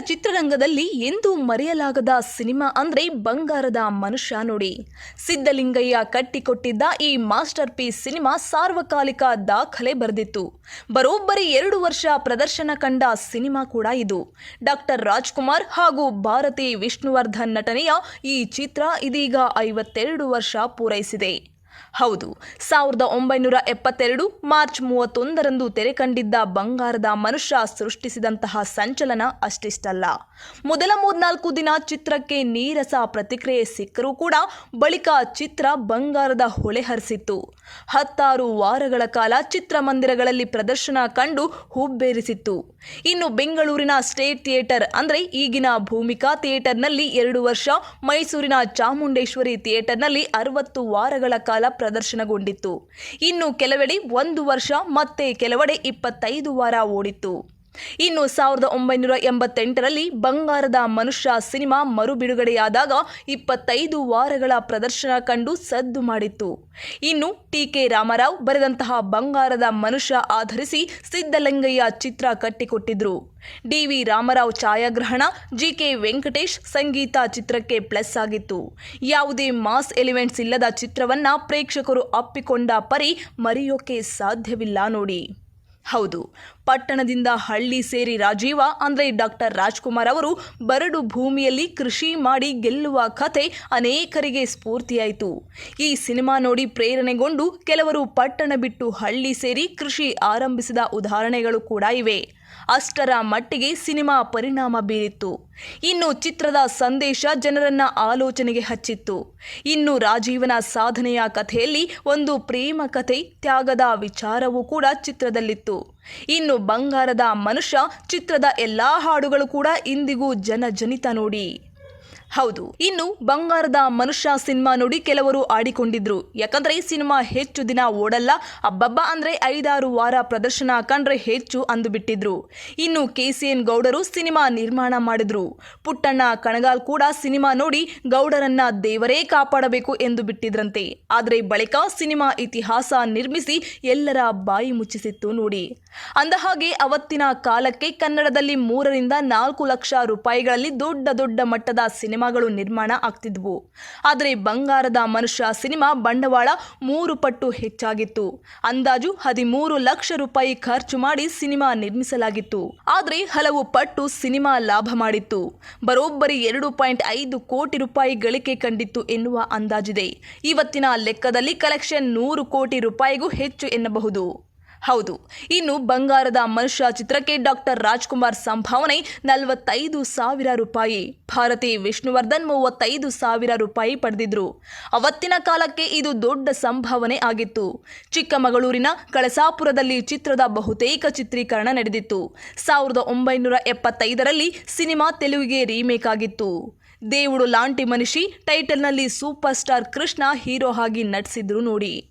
ಚಿತ್ರರಂಗದಲ್ಲಿ ಎಂದೂ ಮರೆಯಲಾಗದ ಸಿನಿಮಾ ಅಂದ್ರೆ ಬಂಗಾರದ ಮನುಷ್ಯ ನೋಡಿ. ಸಿದ್ದಲಿಂಗಯ್ಯ ಕಟ್ಟಿಕೊಟ್ಟಿದ್ದ ಈ ಮಾಸ್ಟರ್ ಪೀಸ್ ಸಿನಿಮಾ ಸಾರ್ವಕಾಲಿಕ ದಾಖಲೆ ಬರೆದಿತ್ತು. ಬರೋಬ್ಬರಿ ಎರಡು ವರ್ಷ ಪ್ರದರ್ಶನ ಕಂಡ ಸಿನಿಮಾ ಕೂಡ ಇದು. ಡಾಕ್ಟರ್ ರಾಜ್ಕುಮಾರ್ ಹಾಗೂ ಭಾರತಿ ವಿಷ್ಣುವರ್ಧನ್ ನಟನೆಯ ಈ ಚಿತ್ರ ಇದೀಗ ಐವತ್ತೆರಡು ವರ್ಷ ಪೂರೈಸಿದೆ. ಹೌದು, ಸಾವಿರದ ಒಂಬೈನೂರ ಎಪ್ಪತ್ತೆರಡು ಮಾರ್ಚ್ ಮೂವತ್ತೊಂದರಂದು ತೆರೆ ಕಂಡಿದ್ದ ಬಂಗಾರದ ಮನುಷ್ಯ ಸೃಷ್ಟಿಸಿದಂತಹ ಸಂಚಲನ ಅಷ್ಟಿಷ್ಟಲ್ಲ. ಮೊದಲ ಮೂರ್ನಾಲ್ಕು ದಿನ ಚಿತ್ರಕ್ಕೆ ನೀರಸ ಪ್ರತಿಕ್ರಿಯೆ ಸಿಕ್ಕರೂ ಕೂಡ ಬಳಿಕ ಚಿತ್ರ ಬಂಗಾರದ ಹೊಳೆ ಹರಿಸಿತ್ತು. ಹತ್ತಾರು ವಾರಗಳ ಕಾಲ ಚಿತ್ರಮಂದಿರಗಳಲ್ಲಿ ಪ್ರದರ್ಶನ ಕಂಡು ಹುಬ್ಬೇರಿಸಿತ್ತು. ಇನ್ನು ಬೆಂಗಳೂರಿನ ಸ್ಟೇಟ್ ಥಿಯೇಟರ್ ಅಂದರೆ ಈಗಿನ ಭೂಮಿಕಾ ಥಿಯೇಟರ್ನಲ್ಲಿ ಎರಡು ವರ್ಷ, ಮೈಸೂರಿನ ಚಾಮುಂಡೇಶ್ವರಿ ಥಿಯೇಟರ್ನಲ್ಲಿ ಅರವತ್ತು ವಾರಗಳ ಪ್ರದರ್ಶನಗೊಂಡಿತ್ತು. ಇನ್ನು ಕೆಲವೆಡೆ ಒಂದು ವರ್ಷ ಮತ್ತೆ ಕೆಲವೆಡೆ ಇಪ್ಪತ್ತೈದು ವಾರ ಓಡಿತ್ತು. ಇನ್ನು ಸಾವಿರದ ಒಂಬೈನೂರ ಎಂಬತ್ತೆಂಟರಲ್ಲಿ ಬಂಗಾರದ ಮನುಷ್ಯ ಸಿನಿಮಾ ಮರು ಬಿಡುಗಡೆಯಾದಾಗ ಇಪ್ಪತ್ತೈದು ವಾರಗಳ ಪ್ರದರ್ಶನ ಕಂಡು ಸದ್ದು ಮಾಡಿತ್ತು. ಇನ್ನು ಟಿ ಕೆ ರಾಮರಾವ್ ಬರೆದಂತಹ ಬಂಗಾರದ ಮನುಷ್ಯ ಆಧರಿಸಿ ಸಿದ್ದಲಿಂಗಯ್ಯ ಚಿತ್ರ ಕಟ್ಟಿಕೊಟ್ಟಿದ್ರು. ಡಿ ವಿ ರಾಮರಾವ್ ಛಾಯಾಗ್ರಹಣ, ಜಿ ಕೆ ವೆಂಕಟೇಶ್ ಸಂಗೀತ ಚಿತ್ರಕ್ಕೆ ಪ್ಲಸ್ ಆಗಿತ್ತು. ಯಾವುದೇ ಮಾಸ್ ಎಲಿಮೆಂಟ್ಸ್ ಇಲ್ಲದ ಚಿತ್ರವನ್ನ ಪ್ರೇಕ್ಷಕರು ಅಪ್ಪಿಕೊಂಡ ಪರಿ ಮರೆಯೋಕೆ ಸಾಧ್ಯವಿಲ್ಲ ನೋಡಿ. ಹೌದು. ಪಟ್ಟಣದಿಂದ ಹಳ್ಳಿ ಸೇರಿ ರಾಜೀವ, ಅಂದರೆ ಡಾಕ್ಟರ್ ರಾಜ್ಕುಮಾರ್ ಅವರು ಬರಡು ಭೂಮಿಯಲ್ಲಿ ಕೃಷಿ ಮಾಡಿ ಗೆಲ್ಲುವ ಕಥೆ ಅನೇಕರಿಗೆ ಸ್ಫೂರ್ತಿಯಾಯಿತು. ಈ ಸಿನಿಮಾ ನೋಡಿ ಪ್ರೇರಣೆಗೊಂಡು ಕೆಲವರು ಪಟ್ಟಣ ಬಿಟ್ಟು ಹಳ್ಳಿ ಸೇರಿ ಕೃಷಿ ಆರಂಭಿಸಿದ ಉದಾಹರಣೆಗಳು ಕೂಡ ಇವೆ. ಅಷ್ಟರ ಮಟ್ಟಿಗೆ ಸಿನಿಮಾ ಪರಿಣಾಮ ಬೀರಿತ್ತು. ಇನ್ನು ಚಿತ್ರದ ಸಂದೇಶ ಜನರನ್ನ ಆಲೋಚನೆಗೆ ಹಚ್ಚಿತ್ತು. ಇನ್ನು ರಾಜೀವನ ಸಾಧನೆಯ ಕಥೆಯಲ್ಲಿ ಒಂದು ಪ್ರೇಮ ಕಥೆ, ತ್ಯಾಗದ ವಿಚಾರವೂ ಕೂಡ ಚಿತ್ರದಲ್ಲಿತ್ತು. ಇನ್ನು ಬಂಗಾರದ ಮನುಷ್ಯ ಚಿತ್ರದ ಎಲ್ಲಾ ಹಾಡುಗಳು ಕೂಡ ಇಂದಿಗೂ ಜನಜನಿತ ನೋಡಿ. ಹೌದು, ಇನ್ನು ಬಂಗಾರದ ಮನುಷ್ಯ ಸಿನಿಮಾ ನೋಡಿ ಕೆಲವರು ಆಡಿಕೊಂಡಿದ್ರು. ಯಾಕಂದ್ರೆ ಈ ಸಿನಿಮಾ ಹೆಚ್ಚು ದಿನ ಓಡಲ್ಲ, ಅಬ್ಬಬ್ಬ ಅಂದ್ರೆ ಐದಾರು ವಾರ ಪ್ರದರ್ಶನ ಕಂಡ್ರೆ ಹೆಚ್ಚು ಅಂದು ಬಿಟ್ಟಿದ್ರು ಇನ್ನು ಕೆ ಸಿ ಎನ್ ಗೌಡರು ಸಿನಿಮಾ ನಿರ್ಮಾಣ ಮಾಡಿದ್ರು. ಪುಟ್ಟಣ್ಣ ಕಣಗಾಲ್ ಕೂಡ ಸಿನಿಮಾ ನೋಡಿ ಗೌಡರನ್ನ ದೇವರೇ ಕಾಪಾಡಬೇಕು ಎಂದು ಬಿಟ್ಟಿದ್ರಂತೆ. ಆದರೆ ಬಳಿಕ ಸಿನಿಮಾ ಇತಿಹಾಸ ನಿರ್ಮಿಸಿ ಎಲ್ಲರ ಬಾಯಿ ಮುಚ್ಚಿಸಿತ್ತು ನೋಡಿ. ಅಂದಹಾಗೆ ಅವತ್ತಿನ ಕಾಲಕ್ಕೆ ಕನ್ನಡದಲ್ಲಿ ಮೂರರಿಂದ ನಾಲ್ಕು ಲಕ್ಷ ರೂಪಾಯಿಗಳಲ್ಲಿ ದೊಡ್ಡ ದೊಡ್ಡ ಮಟ್ಟದ ಸಿನಿಮಾಗಳು ನಿರ್ಮಾಣ ಆಗ್ತಿದ್ವು. ಆದರೆ ಬಂಗಾರದ ಮನುಷ್ಯ ಸಿನಿಮಾ ಬಂಡವಾಳ ಮೂರು ಪಟ್ಟು ಹೆಚ್ಚಾಗಿತ್ತು. ಅಂದಾಜು ಹದಿಮೂರು ಲಕ್ಷ ರೂಪಾಯಿ ಖರ್ಚು ಮಾಡಿ ಸಿನಿಮಾ ನಿರ್ಮಿಸಲಾಗಿತ್ತು. ಆದರೆ ಹಲವು ಪಟ್ಟು ಸಿನಿಮಾ ಲಾಭ ಮಾಡಿತ್ತು. ಬರೋಬ್ಬರಿ ಎರಡು ಪಾಯಿಂಟ್ ಐದು ಕೋಟಿ ರೂಪಾಯಿ ಗಳಿಕೆ ಕಂಡಿತ್ತು ಎನ್ನುವ ಅಂದಾಜಿದೆ. ಇವತ್ತಿನ ಲೆಕ್ಕದಲ್ಲಿ ಕಲೆಕ್ಷನ್ ನೂರು ಕೋಟಿ ರೂಪಾಯಿಗೂ ಹೆಚ್ಚು ಎನ್ನಬಹುದು. ಹೌದು. ಇನ್ನು ಬಂಗಾರದ ಮನುಷ್ಯ ಚಿತ್ರಕ್ಕೆ ಡಾಕ್ಟರ್ ರಾಜ್ಕುಮಾರ್ ಸಂಭಾವನೆ ನಲವತ್ತೈದು ಸಾವಿರ ರೂಪಾಯಿ. ಭಾರತಿ ವಿಷ್ಣುವರ್ಧನ್ ಮೂವತ್ತೈದು ಸಾವಿರ ರೂಪಾಯಿ ಪಡೆದಿದ್ರು. ಅವತ್ತಿನ ಕಾಲಕ್ಕೆ ಇದು ದೊಡ್ಡ ಸಂಭಾವನೆ ಆಗಿತ್ತು. ಚಿಕ್ಕಮಗಳೂರಿನ ಕಳಸಾಪುರದಲ್ಲಿ ಚಿತ್ರದ ಬಹುತೇಕ ಚಿತ್ರೀಕರಣ ನಡೆದಿತ್ತು. ಸಾವಿರದ ಒಂಬೈನೂರ ಎಪ್ಪತ್ತೈದರಲ್ಲಿ ಸಿನಿಮಾ ತೆಲುಗಿಗೆ ರೀಮೇಕ್ ಆಗಿತ್ತು. ದೇವುಡು ಲಾಂಟಿ ಮನಿಷಿ ಟೈಟಲ್ನಲ್ಲಿ ಸೂಪರ್ ಸ್ಟಾರ್ ಕೃಷ್ಣ ಹೀರೋ ಆಗಿ ನಟಿಸಿದ್ರು ನೋಡಿ.